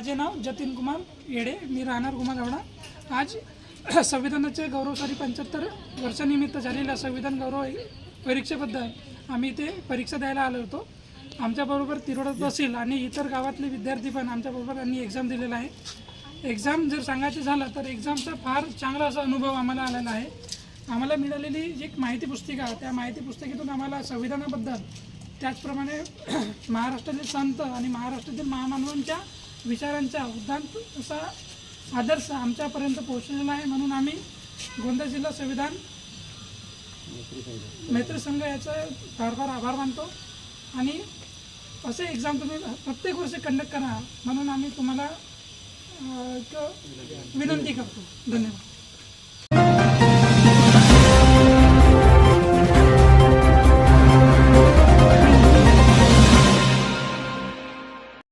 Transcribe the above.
माझे नाव जतिन कुमार येडे मी राहणार गुमागावडा आज संविधानाचे गौरवशाली पंच्याहत्तर वर्षानिमित्त झालेल्या संविधान गौरव परीक्षेबद्दल आम्ही इथे परीक्षा द्यायला आलो होतो. आमच्याबरोबर तिरोडा तहसील आणि इतर गावातले विद्यार्थी पण आमच्याबरोबर त्यांनी एक्झाम दिलेला आहे. एक्झाम जर सांगायचं झालं तर एक्झामचा फार चांगला असा अनुभव आम्हाला आलेला आहे. आम्हाला मिळालेली जी एक माहिती पुस्तिका त्या माहिती पुस्तिकेतून आम्हाला संविधानाबद्दल त्याचप्रमाणे महाराष्ट्रातील संत आणि महाराष्ट्रातील महामानवांच्या विचारांचा उद्दांत असा आदर्श आमच्यापर्यंत पोहोचलेला आहे म्हणून आम्ही गोंदिया जिल्हा संविधान मैत्री संघ याचा फार आभार मानतो. आणि असे एक्झाम तुम्ही प्रत्येक वर्षी कंडक्ट करा म्हणून आम्ही तुम्हाला एक विनंती करतो. धन्यवाद.